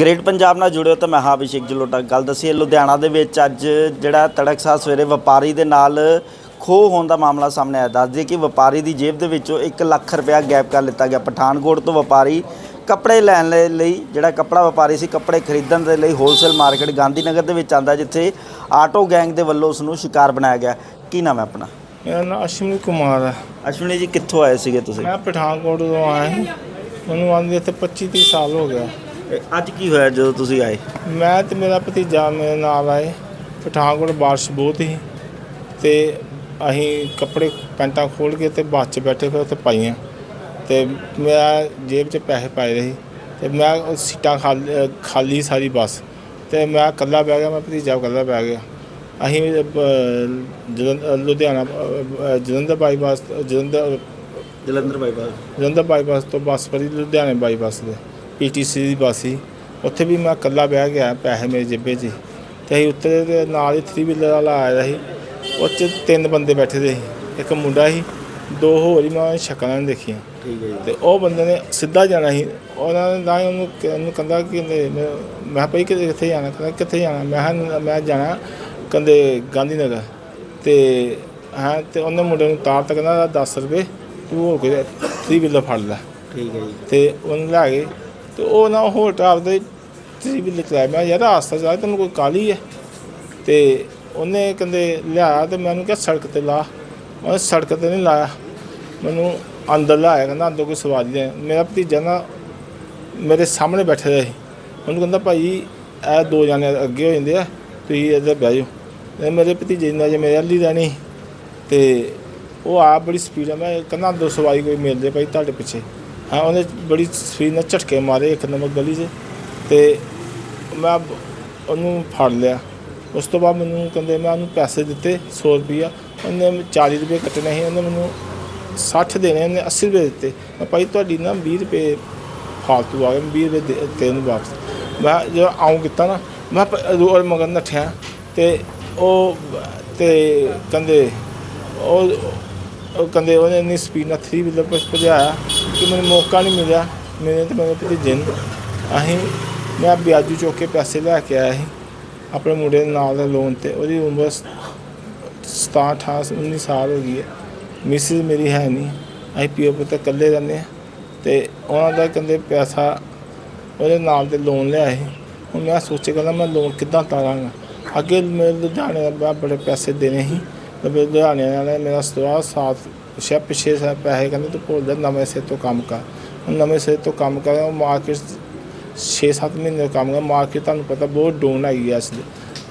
Great Punjab ਨਾਲ ਜੁੜਿਓ ਤਾਂ ਮੈਂ ਹਾਂ ਅਭਿਸ਼ੇਕ ਜਲੋਟਾ। ਗੱਲ ਦੱਸੀਏ ਲੁਧਿਆਣਾ ਦੇ ਵਿੱਚ ਅੱਜ ਜਿਹੜਾ ਤੜਕਸਾਰ ਸਵੇਰੇ ਵਪਾਰੀ ਦੇ ਨਾਲ ਖੋਹ ਹੋਣ ਦਾ ਮਾਮਲਾ ਸਾਹਮਣੇ ਆਇਆ। ਦੱਸ ਦਈਏ ਕਿ ਵਪਾਰੀ ਦੀ ਜੇਬ ਦੇ ਵਿੱਚੋਂ 1 ਲੱਖ ਰੁਪਇਆ ਗਾਇਬ ਕਰ ਲਿੱਤਾ ਗਿਆ। ਪਠਾਨਕੋਟ ਤੋਂ ਵਪਾਰੀ ਕੱਪੜੇ ਲੈਣ ਲਈ- ਜਿਹੜਾ ਕੱਪੜਾ ਵਪਾਰੀ ਸੀ ਕੱਪੜੇ ਖਰੀਦਣ ਦੇ ਲਈ ਹੋਲਸੇਲ ਮਾਰਕੀਟ ਗਾਂਧੀਨਗਰ ਦੇ ਵਿੱਚ ਆਂਦਾ ਜਿੱਥੇ ਆਟੋ ਗੈਂਗ ਦੇ ਵੱਲੋਂ ਉਸ ਨੂੰ ਸ਼ਿਕਾਰ ਬਣਾਇਆ ਗਿਆ। ਕੀ ਨਾਮ ਹੈ ਆਪਣਾ? ਮੇਰਾ ਨਾਮ ਅਸ਼ਵਨੀ ਕੁਮਾਰ ਹੈ। ਅਸ਼ਵਨੀ ਜੀ ਕਿੱਥੋਂ ਆਏ ਸੀਗੇ ਤੁਸੀਂ? ਮੈਂ ਪਠਾਨਕੋਟ ਤੋਂ ਆਇਆ ਹਾਂ ਮੈਨੂੰ ਆਂਦੇ ਇੱਥੇ 25 30 ਸਾਲ ਹੋ ਗਿਆ। ਇਹ ਅੱਜ ਕੀ ਹੋਇਆ ਜਦੋਂ ਤੁਸੀਂ ਆਏ? ਮੈਂ ਤੇ ਮੇਰਾ ਭਤੀਜਾ ਮੇਰੇ ਨਾਲ ਆਏ ਪਠਾਨਕੋਟ ਬਾਰਿਸ਼ ਬਹੁਤ ਸੀ ਤੇ ਅਸੀਂ ਕੱਪੜੇ ਪੈਂਟਾਂ ਖੋਲ ਕੇ ਤੇ ਬੱਸ 'ਚ ਬੈਠੇ ਫਿਰ ਉੱਥੇ ਪਾਈਆਂ ਤੇ ਮੇਰਾ ਜੇਬ 'ਚ ਪੈਸੇ ਪਾਏ ਰਹੇ ਤੇ ਮੈਂ ਉਹ ਸੀਟਾਂ ਖਾਲੀ ਖਾਲੀ ਸਾਰੀ ਬੱਸ ਤੇ ਮੈਂ ਇਕੱਲਾ ਬਹਿ ਗਿਆ ਮੈਂ ਭਤੀਜਾ ਇਕੱਲਾ ਬਹਿ ਗਿਆ। ਅਸੀਂ Jalandhar Ludhiana Jalandhar bypass Jalandhar Jalandhar bypass Jalandhar bypass ਤੋਂ ਬੱਸ ਫੜੀ ਲੁਧਿਆਣੇ ਬਾਈਪਾਸ ਦੇ ਪੀਟੀਸੀ ਦੀ ਬੱਸ ਉੱਥੇ ਵੀ ਮੈਂ ਇਕੱਲਾ ਬਹਿ ਗਿਆ ਪੈਸੇ ਮੇਰੇ ਜੇਬੇ 'ਚ। ਤੇ ਅਸੀਂ ਉੱਤੇ ਦੇ ਨਾਲ ਹੀ 3 ਵੀਲਰ ਵਾਲਾ ਆਇਆ ਸੀ। ਉਹ 'ਚ ਤਿੰਨ ਬੰਦੇ ਬੈਠੇ ਦੇ ਸੀ। ਇੱਕ ਮੁੰਡਾ ਸੀ ਦੋ ਹੋਰ ਹੀ ਮੈਂ ਸ਼ਕਲਾਂ ਨਹੀਂ ਦੇਖੀਆਂ। ਠੀਕ ਹੈ ਜੀ। ਤੇ ਉਹ ਬੰਦੇ ਨੇ ਸਿੱਧਾ ਜਾਣਾ ਸੀ। ਉਹਨਾਂ ਨੇ ਨਾ ਹੀ ਉਹਨੂੰ ਕ- ਉਹਨੂੰ ਕਹਿੰਦਾ ਕਿ ਮੈਂ ਮੈਂ ਕਿਹਾ ਭਾਈ ਕਿੱਥੇ ਕਿੱਥੇ ਜਾਣਾ? ਕਹਿੰਦਾ ਕਿੱਥੇ ਜਾਣਾ? ਮੈਂ ਕਿਹਾ ਮੈਂ ਜਾਣਾ ਕਹਿੰਦੇ ਗਾਂਧੀ ਨਗਰ ਤੇ ਹਾਂ ਤੇ ਉਹਨੇ ਮੁੰਡੇ ਨੂੰ ਤਾਰ ਤੱਕ ਕਹਿੰਦਾ 10 ਰੁਪਏ ਤੂੰ ਹੋ ਕੇ 3 ਵੀਲਰ ਫੜ ਲੈ। ਠੀਕ ਹੈ ਜੀ। ਤੇ ਉਹਨੂੰ ਲੈ ਗਏ। ਤੇ ਉਹ ਨਾ ਹੋਰ ਟਾਪ ਦੇ ਤੁਸੀਂ ਵੀ ਲਿਖਿਆ ਮੈਂ ਯਾਰ ਆਸਤਾ ਜਾ ਤੈਨੂੰ ਕੋਈ ਕਾਲੀ ਹੈ ਤੇ ਉਹਨੇ ਕਹਿੰਦੇ ਲਿਆ ਤੇ ਮੈਂ ਉਹਨੂੰ ਕਿਹਾ ਸੜਕ ਤੇ ਲਾ। ਉਹਨੇ ਸੜਕ ਤੇ ਨਹੀਂ ਲਾਇਆ। ਮੈਨੂੰ ਅੰਦਰ ਲਾਇਆ ਕਹਿੰਦਾ ਅੰਦਰ ਕੋਈ ਸਵਾਰੀ ਹੈ। ਮੇਰਾ ਭਤੀਜਾ ਨਾ ਮੇਰੇ ਸਾਹਮਣੇ ਬੈਠੇ ਰਹੇ ਉਹਨੂੰ ਕਹਿੰਦਾ ਭਾਈ ਇਹ ਦੋ ਜਾਣੇ ਅੱਗੇ ਹੋ ਜਾਂਦੇ ਆ, ਤੁਸੀਂ ਇੱਧਰ ਬਹਿ ਜਾਓ। ਮੇਰੇ ਭਤੀਜੇ ਨੇ ਜੇ ਮੇਰੇ ਅੱਲੀ ਰਹਿਣੀ। ਤੇ ਉਹ ਆਪ ਬੜੀ ਸਪੀਡ ਆ ਮੈਂ ਕਹਿੰਦਾ ਦੋ ਸਵਾਈ ਕੋਈ ਮਿਲ ਜੇ ਭਾਈ ਤੁਹਾਡੇ ਪਿੱਛੇ। ਹਾਂ, ਉਹਨੇ ਬੜੀ ਸਪੀਡ ਨਾਲ ਝਟਕੇ ਮਾਰੇ ਇੱਕ ਨੰਬਰ ਗਲੀ 'ਚ ਤੇ ਮੈਂ ਉਹਨੂੰ ਫੜ ਲਿਆ। ਉਸ ਤੋਂ ਬਾਅਦ ਮੈਨੂੰ ਕਹਿੰਦੇ ਮੈਂ ਉਹਨੂੰ ਪੈਸੇ ਦਿੱਤੇ 100 ਰੁਪਈਆ। ਉਹਨੇ 40 ਰੁਪਏ ਕੱਟਣੇ ਸੀ, ਉਹਨੇ ਮੈਨੂੰ 60 ਦੇਣੇ, ਉਹਨੇ 80 ਰੁਪਏ ਦਿੱਤੇ। ਮੈਂ ਭਾਈ ਤੁਹਾਡੀ ਨਾ 20 ਰੁਪਏ ਫਾਲਤੂ ਆ ਗਏ 20 ਰੁਪਏ ਦੇ ਦਿੱਤੇ ਉਹਨੂੰ ਵਾਪਸ। ਮੈਂ ਜਦੋਂ ਆਉਂ ਕੀਤਾ ਨਾ, ਮੈਂ ਪ- ਮਗਰ ਨੱਠਿਆ ਤੇ ਉਹ ਤੇ ਕਹਿੰਦੇ ਉਹ ਉਹ ਕਹਿੰਦੇ ਉਹਨੇ ਇੰਨੀ ਸਪੀਡ ਨਾਲ 3 ਵੀਲਰ ਪਰ ਭਜਾਇਆ। ਕਿ ਮੈਨੂੰ ਮੌਕਾ ਨਹੀਂ ਮਿਲਿਆ, ਮੇਰੇ ਤੇ ਮੇਰੇ ਭਤੀਜੇ ਨੂੰ ਅਸੀਂ, ਮੈਂ ਬਿਆਜੂ ਚੁੱਕ ਕੇ ਪੈਸੇ ਲੈ ਕੇ ਆਇਆ ਸੀ, ਆਪਣੇ ਮੁੰਡੇ ਦੇ ਨਾਲ ਦੇ ਲੋਨ ਤੇ। ਉਹਦੀ ਉਮਰ 17 18 19 ਸਾਲ ਹੋ ਗਈ ਹੈ। ਮਿਸਿਸ ਮੇਰੀ ਹੈ ਨਹੀਂ। ਅਸੀਂ ਪੀਓ ਪੁੱਤ ਇਕੱਲੇ ਰਹਿੰਦੇ ਹਾਂ। ਤੇ ਉਹਨਾਂ ਦਾ ਕਹਿੰਦੇ ਪੈਸਾ ਉਹਦੇ ਨਾਲ ਤੇ ਲੋਨ ਲਿਆ ਸੀ। ਹੁਣ ਮੈਂ ਸੋਚੇ ਕਹਿੰਦਾ ਮੈਂ ਲੋਨ ਕਿੱਦਾਂ ਤਾਰਾਂਗਾ? ਅੱਗੇ ਮੇਰੇ ਲੁਧਿਆਣੇ ਦਾ ਬੜੇ ਪੈਸੇ ਦੇਣੇ ਸੀ। ਤੇ ਲੁਧਿਆਣੇ ਵਾਲੇ ਮੇਰਾ ਸਵਾਹ ਸਾਥ ਛੇ ਪਿਛੇ ਸਾ ਪੈਸੇ ਕਹਿੰਦੇ ਤੂੰ ਭੁੱਲ ਜਾ ਨਵੇਂ ਸਿਰ ਤੋਂ ਕੰਮ ਕਰ। ਹੁਣ ਨਵੇਂ ਸਿਰ ਤੋਂ ਕੰਮ ਕਰ ਉਹ ਮਾਰਕੀਟ 6-7 ਮਹੀਨੇ ਕੰਮ ਕਰ ਮਾਰਕੀਟ ਤੁਹਾਨੂੰ ਪਤਾ ਬਹੁਤ ਡਾਊਨ ਆਈ ਹੈ ਇਸ ਲਈ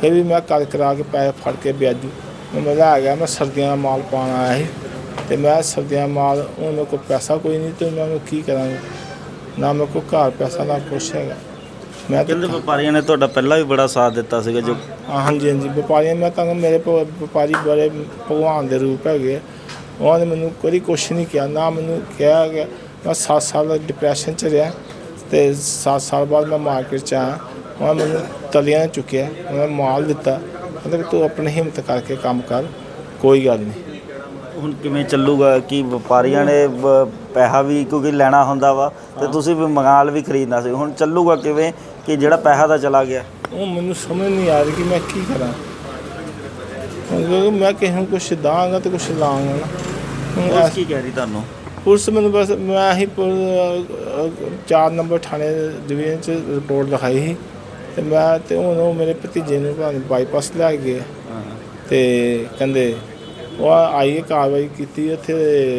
ਫਿਰ ਵੀ ਮੈਂ ਕਰ ਕਰਾ ਕੇ ਪੈਸੇ ਫੜ ਕੇ ਵਿਆਜੂ। ਮੈਂ ਲੈ ਗਿਆ ਮੈਂ ਸਰਦੀਆਂ ਦਾ ਮਾਲ ਪਾਉਣ ਆਇਆ ਸੀ। ਤੇ ਮੈਂ ਸਰਦੀਆਂ ਦਾ ਮਾਲ ਮੇਰੇ ਕੋਲ ਪੈਸਾ ਕੋਈ ਨਹੀਂ ਤੇ ਮੈਂ ਉਹਨੂੰ ਕੀ ਕਰਾਂਗਾ? ਨਾ ਮੇਰੇ ਕੋਲ ਘਰ ਪੈਸਾ ਨਾ ਕੁਛ ਹੈਗਾ। ਮੈਂ ਤਾਂ ਕਹਿੰਦੇ ਵਪਾਰੀਆਂ ਨੇ ਤੁਹਾਡਾ ਪਹਿਲਾਂ ਵੀ ਬੜਾ ਸਾਥ ਦਿੱਤਾ ਸੀਗਾ ਜੋ ਹਾਂ, ਹਾਂਜੀ ਹਾਂਜੀ। ਵਪਾਰੀਆਂ ਮੈਂ ਤਾਂ ਮੇਰੇ ਵਪਾਰੀ ਬੜੇ ਭਗਵਾਨ ਦੇ ਰੂਪ ਹੈਗੇ ਆ। ਉਹਨਾਂ ਨੇ ਮੈਨੂੰ ਕੋਈ ਕੁਛ ਨਹੀਂ ਕਿਹਾ ਨਾ ਮੈਨੂੰ ਕਿਹਾ ਕਿ ਮੈਂ 7 ਸਾਲ ਡਿਪਰੈਸ਼ਨ ਚ ਰਿਹਾ ਤੇ 7 ਸਾਲ ਬਾਅਦ ਮੈਂ ਮਾਰਕੀਟ ਚ ਆਇਆ ਉਹਨਾਂ ਮੈਨੂੰ ਤਲੀਆਂ ਚੁੱਕਿਆ ਉਹਨਾਂ ਨੇ ਮਾਲ ਦਿੱਤਾ ਕਹਿੰਦੇ ਵੀ ਤੂੰ ਆਪਣੀ ਹਿੰਮਤ ਕਰਕੇ ਕੰਮ ਕਰ ਕੋਈ ਗੱਲ ਨਹੀਂ ਹੁਣ ਕਿਵੇਂ ਚੱਲੂਗਾ ਕਿ ਵਪਾਰੀਆਂ ਨੇ ਪੈਸਾ ਵੀ ਕਿਉਂਕਿ ਲੈਣਾ ਹੁੰਦਾ ਵਾ ਤੇ ਤੁਸੀਂ ਵੀ ਮਾਲ ਵੀ ਖਰੀਦਣਾ ਸੀ ਹੁਣ ਚੱਲੂਗਾ ਕਿਵੇਂ ਕਿ ਜਿਹੜਾ ਪੈਸਾ ਤਾਂ ਚਲਾ ਗਿਆ? ਉਹ ਮੈਨੂੰ ਸਮਝ ਨਹੀਂ ਆ ਰਹੀ ਕਿ ਮੈਂ ਕੀ ਕਰਾਂ। ਜਦੋਂ ਮੈਂ ਕਿਸੇ ਨੂੰ ਕੁਛ ਦਾਂਗਾ ਤੇ ਕੁਛ ਲਾਂਗਾ ਨਾ। ਹੁਣ ਪੁਲਿਸ ਕੀ ਕਹਿ ਰਹੀ ਤੁਹਾਨੂੰ? ਪੁਲਿਸ ਮੈਨੂੰ ਬਸ ਮੈਂ ਹੀ ਚਾਰ ਨੰਬਰ ਥਾਣੇ ਡਿਵੀਜ਼ਨ ਚ ਰਿਪੋਰਟ ਲਿਖਾਈ ਸੀ। ਤੇ ਮੈਂ ਤੇ ਹੁਣ ਉਹ ਮੇਰੇ ਭਤੀਜੇ ਨੂੰ ਭਾਵੇਂ ਬਾਈਪਾਸ ਲੈ ਗਏ। ਤੇ ਕਹਿੰਦੇ ਉਹ ਆਈ ਕਾਰਵਾਈ ਕੀਤੀ ਉੱਥੇ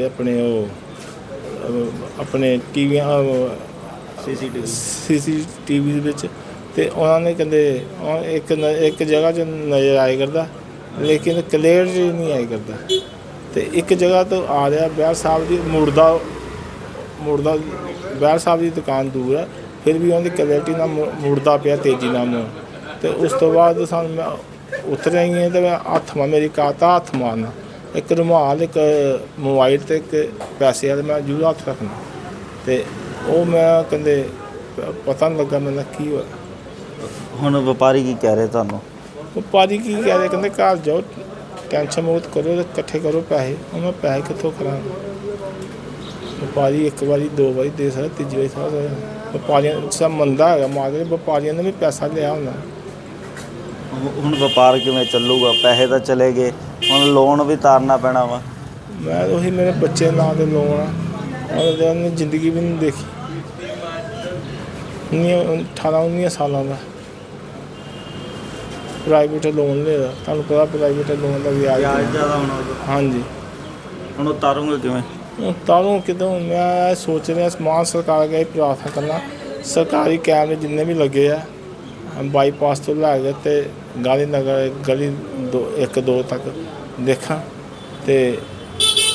ਆਪਣੇ ਉਹ ਅਹ, ਆਪਣੇ ਟੀਵੀਆਂ ਸੀਸੀਟੀਵੀ। ਸੀਸੀਟੀਵੀ ਦੇ ਵਿੱਚ। ਤੇ ਉਹਨਾਂ ਨੇ ਕਹਿੰਦੇ ਉਹ ਇੱਕ ਨ- ਇੱਕ ਜਗ੍ਹਾ 'ਚ ਨਜ਼ਰ ਆਏ ਕਰਦਾ। ਲੇਕਿਨ ਕਲੀਅਰ ਨਹੀਂ ਆਏ ਕਰਦਾ। ਤੇ ਇੱਕ ਜਗ੍ਹਾ ਤੋਂ ਆ ਰਿਹਾ ਬਿਆਰ ਸਾਹਿਬ ਦੀ ਮੁੜਦਾ ਮੁੜਦਾ ਬਿਆਰ ਸਾਹਿਬ ਦੀ ਦੁਕਾਨ ਦੂਰ ਹੈ ਫਿਰ ਵੀ ਉਹਦੀ ਕਲੈਰਿਟੀ ਨਾਲ ਮੁ- ਮੁੜਦਾ ਪਿਆ ਤੇਜ਼ੀ ਨਾਲ ਮੂੰਹ। ਤੇ ਉਸ ਤੋਂ ਬਾਅਦ ਸਾਨੂੰ ਮੈਂ ਉਤਰਿਆ ਹੀ ਹਾਂ ਤੇ ਮੈਂ ਹੱਥ ਮਾ ਮੇਰੀ ਕਾਤਾ ਹੱਥ ਮਾਰਨਾ। ਇੱਕ ਰੁਮਾਲ, ਇੱਕ ਮੋਬਾਈਲ ਤੇ ਇੱਕ ਪੈਸੇ ਵਾਲੇ, ਮੈਂ ਜੂਰ ਹੱਥ ਰੱਖਣਾ। ਤੇ ਉਹ ਮੈਂ ਕਹਿੰਦੇ ਪਤਾ ਨਹੀਂ ਲੱਗਾ ਮੈਨੂੰ ਕੀ ਹੋਇਆ। ਹੁਣ ਵਪਾਰੀ ਕੀ ਕਹਿ ਰਹੇ ਤੁਹਾਨੂੰ? ਉਹ ਪਾਜੀ ਕੀ ਕਹਿ ਰਹੇ? ਕਹਿੰਦੇ ਘਰ ਜਾਓ ਟੈਨਸ਼ਨ ਮੁਕਤ ਕਰੋ ਤੇ ਇਕੱਠੇ ਕਰੋ ਪੈਸੇ। ਉਹ ਮੈਂ ਪੈਸੇ ਕਿੱਥੋਂ ਕਰਾਂ ਵਪਾਰੀ ਇੱਕ ਵਾਰੀ ਦੋ ਵਾਰੀ ਦੇ ਸਕਦਾ ਤੀਜੀ ਵਾਰੀ ਸਾਹ ਵਪਾਰੀਆਂ ਸਭ ਮੰਦਾ ਹੈਗਾ ਮਾਰਕੀਟ ਵਪਾਰੀਆਂ ਨੇ ਵੀ ਪੈਸਾ ਲਿਆ ਹੁੰਦਾ ਹੁਣ ਵਪਾਰ ਕਿਵੇਂ ਚੱਲੂਗਾ? ਪੈਸੇ ਤਾਂ ਚਲੇ ਗਏ ਹੁਣ ਲੋਨ ਵੀ ਤਾਰਨਾ ਪੈਣਾ ਵਾ। ਮੈਂ ਉਹੀ ਮੇਰੇ ਬੱਚੇ ਨਾਂ ਤੇ ਲੋਨ ਆ। ਉਹਦੇ ਜ਼ਿੰਦਗੀ ਵੀ ਨਹੀਂ ਦੇਖੀ। ਉਨੀ 18 19 ਸਾਲਾਂ ਦਾ। ਪ੍ਰਾਈਵੇਟ ਲੋਨ ਲਿਆ ਤੁਹਾਨੂੰ ਪਤਾ ਪ੍ਰਾਈਵੇਟ ਲੋਨ ਦਾ ਵਿਆਜ ਵਿਆਜ ਜ਼ਿਆਦਾ ਹੋਣਾ ਹਾਂਜੀ। ਹੁਣ ਉਹ ਤਾਰੂਗੇ ਕਿਵੇਂ? ਤਾਨੂੰ ਕਿਦੋਂ? ਮੈਂ ਇਹ ਸੋਚ ਰਿਹਾ ਸਮਾਨ ਸਰਕਾਰ ਅੱਗੇ ਇਹ ਪ੍ਰਾਰਥਨਾ ਕਰਨਾ। ਸਰਕਾਰੀ ਕੈਮਰੇ ਜਿੰਨੇ ਵੀ ਲੱਗੇ ਆ ਬਾਈਪਾਸ ਤੋਂ ਲੈ ਕੇ ਤੇ ਗਾਂਧੀ ਨਗਰ ਗਲੀ 2 1 2 ਤੱਕ ਦੇਖਾਂ। ਤੇ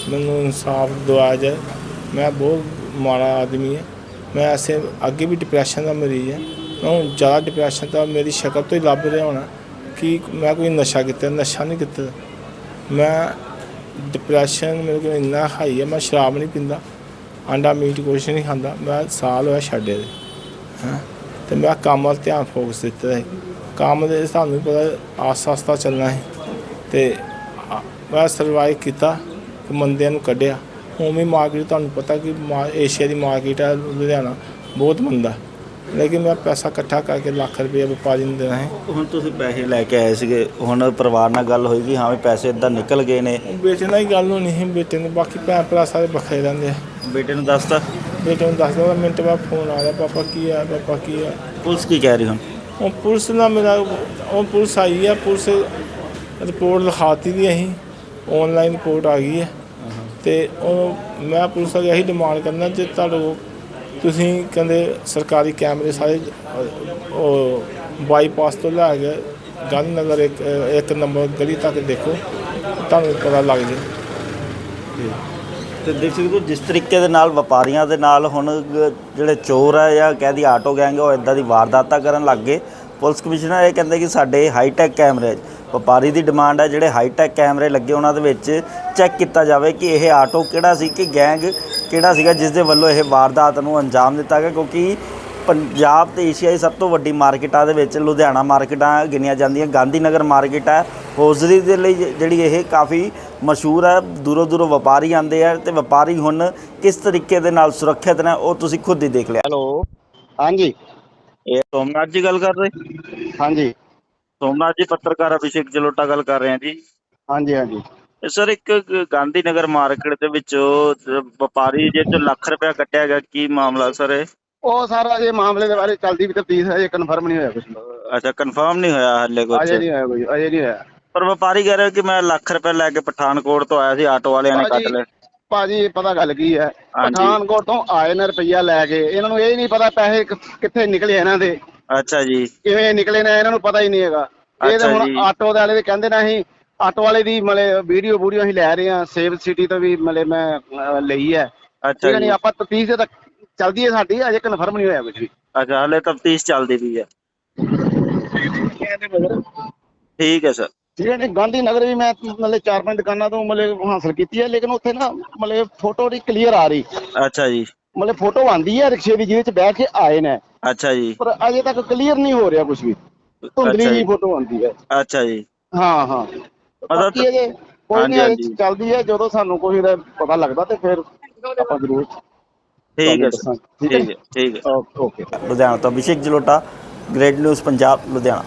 ਮੈਨੂੰ ਇਨਸਾਫ ਦਿਵਾਇਆ ਜਾਏ। ਮੈਂ ਬਹੁਤ ਮਾੜਾ ਆਦਮੀ ਹਾਂ ਮੈਂ ਐਸੇ ਅੱਗੇ ਵੀ ਡਿਪਰੈਸ਼ਨ ਦਾ ਮਰੀਜ਼ ਹਾਂ ਮੈਂ ਹੁਣ ਜ਼ਿਆਦਾ ਡਿਪਰੈਸ਼ਨ ਤਾਂ ਮੇਰੀ ਸ਼ਕਲ ਤੋਂ ਹੀ ਲੱਭ ਰਿਹਾ ਹੋਣਾ। ਕਿ ਮੈਂ ਕੋਈ ਨਸ਼ਾ ਕੀਤਾ, ਨਸ਼ਾ ਨਹੀਂ ਕੀਤਾ। ਮੈਂ ਡਿਪਰੈਸ਼ਨ ਮੇਰੇ ਕੋਲ ਇੰਨਾ ਹਾਈ ਹੈ ਮੈਂ ਸ਼ਰਾਬ ਨਹੀਂ ਪੀਂਦਾ। ਆਂਡਾ ਮੀਟ ਕੁਛ ਨਹੀਂ ਖਾਂਦਾ। ਮੈਂ ਸਾਲ ਹੋਇਆ ਛੱਡੇ ਦੇ ਹਾਂ? ਤੇ ਮੈਂ ਕੰਮ ਵੱਲ ਧਿਆਨ ਫੋਕਸ ਦਿੱਤਾ ਹੈ ਕੰਮ ਦੇ ਸਾਨੂੰ ਪਤਾ ਆਸਤਾ ਚੱਲਣਾ ਹੈ ਤੇ ਮੈਂ ਸਰਵਾਈਵ ਕੀਤਾ ਕਿ ਮੰਦਿਆਂ ਨੂੰ ਕੱਢਿਆ। ਹੁਣ ਵੀ ਮਾਰਕੀਟ ਤੁਹਾਨੂੰ ਪਤਾ ਕਿ ਏਸ਼ੀਆ ਦੀ ਮਾਰਕੀਟ ਹੈ ਲੁਧਿਆਣਾ। ਬਹੁਤ ਮੰਦਾ। ਲੇਕਿਨ ਮੈਂ ਪੈਸਾ ਇਕੱਠਾ ਕਰਕੇ ਲੱਖ ਰੁਪਏ ਵਪਾਰੀ ਨੂੰ ਦੇਣਾ ਹੈ ਹੁਣ ਤੁਸੀਂ ਪੈਸੇ ਲੈ ਕੇ ਆਏ ਸੀਗੇ ਹੁਣ ਪਰਿਵਾਰ ਨਾਲ ਗੱਲ ਹੋਈ ਕਿ ਹਾਂ ਵੀ ਪੈਸੇ ਇਦਾਂ ਨਿਕਲ ਗਏ ਨੇ। ਬੇਟੇ ਨਾਲ ਹੀ ਗੱਲ ਹੋਣੀ ਸੀ ਬੇਟੇ ਨੇ ਬਾਕੀ ਭੈਣ ਭਰਾ ਸਾਰੇ ਵੱਖਰੇ ਰਹਿੰਦੇ ਆ। ਬੇਟੇ ਨੂੰ ਦੱਸਤਾ ਬੇਟੇ ਨੂੰ ਦੱਸ ਦੋ ਮਿੰਟ ਬਾਅਦ ਫੋਨ ਆ ਗਿਆ ਪਾਪਾ ਕੀ ਆ ਪਾਪਾ ਕੀ ਆ? ਪੁਲਿਸ ਕੀ ਕਹਿ ਰਹੀ ਹੁਣ? ਉਹ ਪੁਲਿਸ ਨਾਲ ਮੇਰਾ ਉਹ ਪੁਲਿਸ ਆਈ ਆ ਪੁਲਿਸ ਰਿਪੋਰਟ ਲਿਖਾਤੀ ਦੀ ਅਸੀਂ ਆਨਲਾਈਨ ਰਿਪੋਰਟ ਆ ਗਈ ਹੈ। ਤੇ ਉਹ ਮੈਂ ਪੁਲਿਸ ਅੱਗੇ ਇਹੀ ਡਿਮਾਂਡ ਕਰਨਾ ਜੇ ਤੁਹਾਡੇ ਕੋਲ ਤੁਸੀਂ ਕਹਿੰਦੇ ਸਰਕਾਰੀ ਕੈਮਰੇ ਸਾਰੇ ਉਹ ਬਾਈਪਾਸ ਤੋਂ ਲੈ ਕੇ ਗਾਂਧੀ ਨਗਰ ਇੱਕ ਇੱਕ ਨੰਬਰ ਗਲੀ ਤੱਕ ਦੇਖੋ, ਤੁਹਾਨੂੰ ਪਤਾ ਲੱਗ ਜੇ ਤੇ ਦੇਖ ਸਕਦੇ ਹੋ ਜਿਸ ਤਰੀਕੇ ਦੇ ਨਾਲ ਵਪਾਰੀਆਂ ਦੇ ਨਾਲ ਹੁਣ ਜਿਹੜੇ ਚੋਰ ਹੈ ਜਾਂ ਕਹਿਦੀ ਆਟੋ ਗੈਂਗ ਉਹ ਇਦਾਂ ਦੀ ਵਾਰਦਾਤਾਂ ਕਰਨ ਲੱਗ ਗਏ। ਪੁਲਿਸ ਕਮਿਸ਼ਨਰ ਇਹ ਕਹਿੰਦੇ ਕਿ ਸਾਡੇ ਹਾਈਟੈਕ ਕੈਮਰੇ ਵਪਾਰੀ ਦੀ ਡਿਮਾਂਡ ਹੈ ਜਿਹੜੇ ਹਾਈਟੈਕ ਕੈਮਰੇ ਲੱਗੇ ਉਹਨਾਂ ਦੇ ਵਿੱਚ ਚੈੱਕ ਕੀਤਾ ਜਾਵੇ ਕਿ ਇਹ ਆਟੋ ਕਿਹੜਾ ਸੀ ਕਿ ਗੈਂਗ ਕਿਹੜਾ ਸੀਗਾ ਜਿਸ ਦੇ ਵੱਲੋਂ ਇਹ ਵਾਰਦਾਤ ਨੂੰ ਅੰਜਾਮ ਦਿੱਤਾ ਗਿਆ ਕਿਉਂਕਿ ਪੰਜਾਬ ਤੇ ਏਸ਼ੀਆ ਦੀ ਸਭ ਤੋਂ ਵੱਡੀ ਮਾਰਕੀਟਾਂ ਦੇ ਵਿੱਚ ਲੁਧਿਆਣਾ ਮਾਰਕੀਟਾਂ ਗਿਣੀਆਂ ਜਾਂਦੀਆਂ ਗਾਂਧੀ ਨਗਰ ਮਾਰਕੀਟ ਹੈ ਹੌਜ਼ਰੀ ਦੇ ਲਈ ਜਿਹੜੀ ਇਹ ਕਾਫੀ ਮਸ਼ਹੂਰ ਹੈ ਦੂਰੋਂ ਦੂਰੋਂ ਵਪਾਰੀ ਆਉਂਦੇ ਆ ਤੇ ਵਪਾਰੀ ਹੁਣ ਕਿਸ ਤਰੀਕੇ ਦੇ ਨਾਲ ਸੁਰੱਖਿਅਤ ਨੇ ਉਹ ਤੁਸੀਂ ਖੁਦ ਹੀ ਦੇਖ ਲਿਆ। ਹੈਲੋ। ਹਾਂਜੀ। ਇਹ ਸੋਮਨਾਥ ਜੀ ਗੱਲ ਕਰ ਰਹੇ? ਹਾਂਜੀ। ਸੋਮਨਾਥ ਜੀ ਪੱਤਰਕਾਰ ਅਭਿਸ਼ੇਕ ਜਲੋਟਾ ਗੱਲ ਕਰ ਰਹੇ ਹਾਂ ਜੀ। ਹਾਂਜੀ ਹਾਂਜੀ। ਸਰ ਇੱਕ ਗਾਂਧੀ ਨਗਰ ਮਾਰਕੀਟ ਦੇ ਵਿੱਚੋਂ ਵਪਾਰੀ ਜੇ ਤੋਂ ਲੱਖ ਰੁਪਇਆ ਕੱਟਿਆ ਗਿਆ ਕੀ ਮਾਮਲਾ ਸਰ ਇਹ? ਉਹ ਸਾਰਾ ਇਹ ਮਾਮਲੇ ਦੇ ਬਾਰੇ ਚੱਲਦੀ ਵੀ ਤਫਤੀਸ਼ ਹੈ ਇਹ ਕਨਫਰਮ ਨਹੀਂ ਹੋਇਆ ਕੁਝ ਅੱਛਾ ਕਨਫਰਮ ਨਹੀਂ ਹੋਇਆ ਹੱਲੇ ਕੁਝ ਅਜੇ ਨਹੀਂ ਹੋਇਆ ਕੋਈ ਅਜੇ ਨਹੀਂ ਹੋਇਆ। ਪਰ ਵਪਾਰੀ ਕਹਿ ਰਿਹਾ ਕਿ ਮੈਂ ਲੱਖ ਰੁਪਏ ਲੈ ਕੇ ਪਠਾਨਕੋਟ ਤੋਂ ਆਇਆ ਸੀ ਆਟੋ ਵਾਲਿਆਂ ਨੇ ਕੱਟ ਲਏ। ਭਾਜੀ ਪਤਾ ਗੱਲ ਕੀ ਹੈ। ਪਠਾਨਕੋਟ ਤੋਂ ਆਏ ਨੇ ਰੁਪਈਆ ਲੈ ਕੇ। ਇਹਨਾਂ ਨੂੰ ਇਹ ਨਹੀਂ ਪਤਾ ਪੈਸੇ ਕਿੱਥੇ ਨਿਕਲੇ ਇਹਨਾਂ ਦੇ। ਅੱਛਾ ਜੀ। ਕਿਵੇਂ ਨਿਕਲੇ ਨੇ ਇਹਨਾਂ ਨੂੰ ਪਤਾ ਹੀ ਨਹੀਂ ਹੈਗਾ। ਇਹ ਤਾਂ। ਹੁਣ ਆਟੋ ਵਾਲੇ ਦੇ ਕਹਿੰਦੇ ਨੇ ਅਸੀਂ ਆਟੋ ਵਾਲੇ ਦੀ ਮਲੇ ਵੀਡੀਓ ਵੀਡੀਓ ਅਸੀਂ ਲੈ ਰਹੇ ਹਾਂ ਸੇਵ ਸਿਟੀ ਤੋਂ ਵੀ ਮਲੇ ਮੈਂ ਲਈ ਹੈ। ਅੱਛਾ ਜੀ। ਨਹੀਂ ਆਪਾਂ ਤਫਤੀਸ਼ ਤੱਕ ਚੱਲਦੀ ਹੈ ਸਾਡੀ ਅਜੇ ਕਨਫਰਮ ਨਹੀਂ ਹੋਇਆ ਕੁਝ ਵੀ। ਅੱਛਾ ਹਲੇ ਤਫਤੀਸ਼ ਚੱਲਦੀ ਪਈ ਹੈ। ਠੀਕ ਹੈ ਸਰ। ਜਿਹੜੇ ਗਾਂਧੀ ਨਗਰ ਵੀ ਮੈਂ ਮਤਲਬ ਚਾਰ ਪੰਜ ਦੁਕਾਨਾਂ ਤੋਂ ਮਤਲਬ ਹਾਸਲ ਕੀਤੀ ਹੈ ਲੇਕਿਨ ਉੱਥੇ ਨਾ ਮਤਲਬ ਫੋਟੋ ਦੀ ਕਲੀਅਰ ਆ ਰਹੀ। ਅੱਛਾ ਜੀ। ਮਤਲਬ ਫੋਟੋ ਆਂਦੀ ਹੈ ਰਿਕਸ਼ੇ ਦੀ ਜਿਹਦੇ ਚ ਬੈਠ ਕੇ ਆਏ ਨੇ। ਅੱਛਾ ਜੀ। ਪਰ ਅਜੇ ਤੱਕ ਕਲੀਅਰ ਨਹੀਂ ਹੋ ਰਿਹਾ ਕੁਝ ਵੀ। ਧੁੰਦਲੀ ਅੱਛਾ ਜੀ। ਜੀ ਫੋਟੋ ਆਂਦੀ ਹੈ ਅੱਛਾ ਜੀ। ਹਾਂ ਹਾਂ। ਬਾਕੀ ਅਜੇ ਕੋਈ ਹਾਂਜੀ, ਨਹੀਂ ਹਾਂਜੀ। ਚੱਲਦੀ ਹੈ ਜਦੋਂ ਸਾਨੂੰ ਕੋਈ ਇਹਦਾ ਪਤਾ ਲੱਗਦਾ ਤੇ ਫਿਰ ਆਪਾਂ ਜ਼ਰੂਰ ਠੀਕ ਹੈ ਸਰ। ਠੀਕ ਹੈ? ਠੀਕ ਹੈ ਓਕੇ। ਲੁਧਿਆਣਾ ਤੋਂ ਅਭਿਸ਼ੇਕ ਜਲੋਟਾ ਗ੍ਰੇਟ ਨਿਊਜ਼ ਪੰਜਾਬ ਲੁਧਿਆਣਾ।